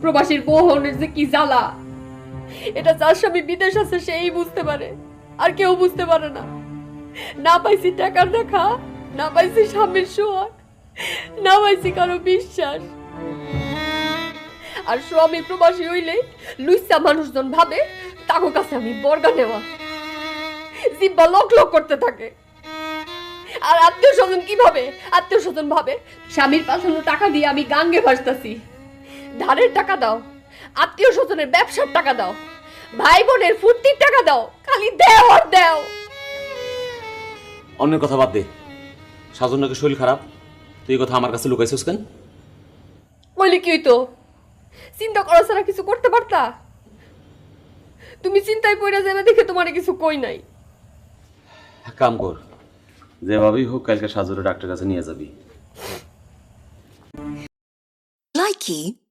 প্রবাসীর বহনের যে কি জ্বালা। এটা যার স্বামী বিদেশ আছে, সেই বুঝতে পারে। আর কেউ বুঝতে পারে না। না পাইছি টাকার দেখা, না পাইছি স্বামীর সোয়ার না পাইছি কারও বিশ্বাস। আর স্বামী প্রবাসী হইলে লুইসা মানুষজন ভাবে তাকে কাছে আমি বর্গা নেওয়া। জিব্বা লক লক করতে থাকে। আর আত্মীয় স্বজন কীভাবে আত্মীয় স্বজন ভাবে, স্বামীর পাঠানো টাকা দিয়ে আমি গাঙ্গে ভাসতাছি। ধারের টাকা দাও আত্মীয় স্বজনের ব্যবসার টাকা দাও ভাই বোনের ফুর্তির টাকা দাও খালি দেও আর দেও। অন্যের কথা বাদ দে। সাজন নাকি শরীর খারাপ তুই এই কথা আমার কাছে লুকাইছিস কেন? বলি কি হইতো? চিন্তা করা ছাড়া কিছু করতে পারতা? তুমি চিন্তায় পড়ে যাবে দেখে তোমার কিছু কই নাই। এক কাম কর যেভাবেই হোক কালকে সাজুরে ডাক্তার কাছে নিয়ে যাবি। Likey